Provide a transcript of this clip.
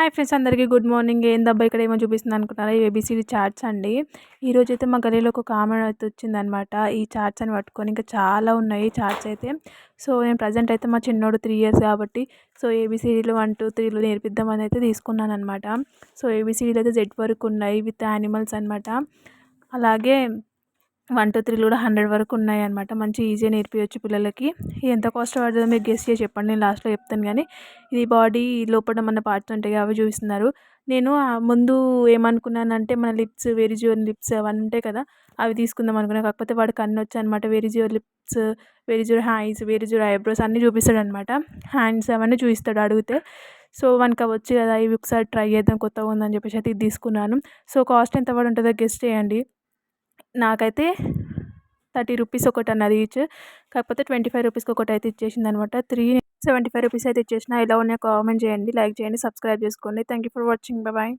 Hi friends అందరికీ good morning. ఏందబ్బా ఇక్కడ ఏమో చూపిస్తుంది అనుకుంటున్నారా ఏబిసిడి చార్ట్స్ అండి. ఈరోజు అయితే మా గలీలో ఒక కామెంట్ అయితే వచ్చిందనమాట ఈ చార్ట్స్ అని పట్టుకొని ఇంకా చాలా ఉన్నాయి చార్ట్స్ అయితే. సో నేను ప్రజెంట్ అయితే మా చిన్నోడు త్రీ ఇయర్స్ కాబట్టి సో ఏబిసిడీలు వన్ టూ త్రీలు నేర్పిద్దామని అయితే తీసుకున్నాను అనమాట సో ఏబిసిడీలు అయితే జెడ్ వరకు ఉన్నాయి విత్ యానిమల్స్ అనమాట అలాగే వన్ టూ త్రీలు కూడా హండ్రెడ్ వరకు ఉన్నాయి అనమాట మంచి ఈజీగా నేర్పించవచ్చు పిల్లలకి. ఎంత కాస్ట్ పడుతుందో మీరు గెస్ట్ చేసి చెప్పండి. నేను లాస్ట్లో చెప్తాను కానీ ఇది బాడీ లోపల మన పార్ట్స్ ఉంటాయి అవి చూపిస్తున్నారు. నేను ముందు ఏమనుకున్నానంటే మన లిప్స్ వెరిజియోర్ లిప్స్ అవన్నీ ఉంటాయి కదా అవి తీసుకుందాం అనుకున్నాను కాకపోతే వాడికి కన్ను వచ్చాయి అనమాట where is your lips where is your hands where is your eyebrows అన్నీ చూపిస్తాడు అనమాట హ్యాండ్స్ అవన్నీ చూపిస్తాడు అడిగితే. సో మనకి అవి వచ్చి కదా ఇవి ఒకసారి ట్రై చేద్దాం కొత్తగా ఉందని చెప్పేసి అయితే ఇది తీసుకున్నాను. సో కాస్ట్ ఎంత పడి ఉంటుందో గెస్ట్ చేయండి. నాకైతే థర్టీ రూపీస్ ఒకటి అన్నది ఇచ్చి కాకపోతే ట్వంటీ ఫైవ్ రూపీస్కి ఒకటి అయితే ఇచ్చేసింది అనమాట త్రీ సెవెంటీ ఫైవ్ రూపీస్ అయితే ఇచ్చేసిన ఎలా ఉన్నాయి కామెంట్ చేయండి లైక్ చేయండి సబ్స్క్రైబ్ చేసుకోండి. Thank you for watching. Bye.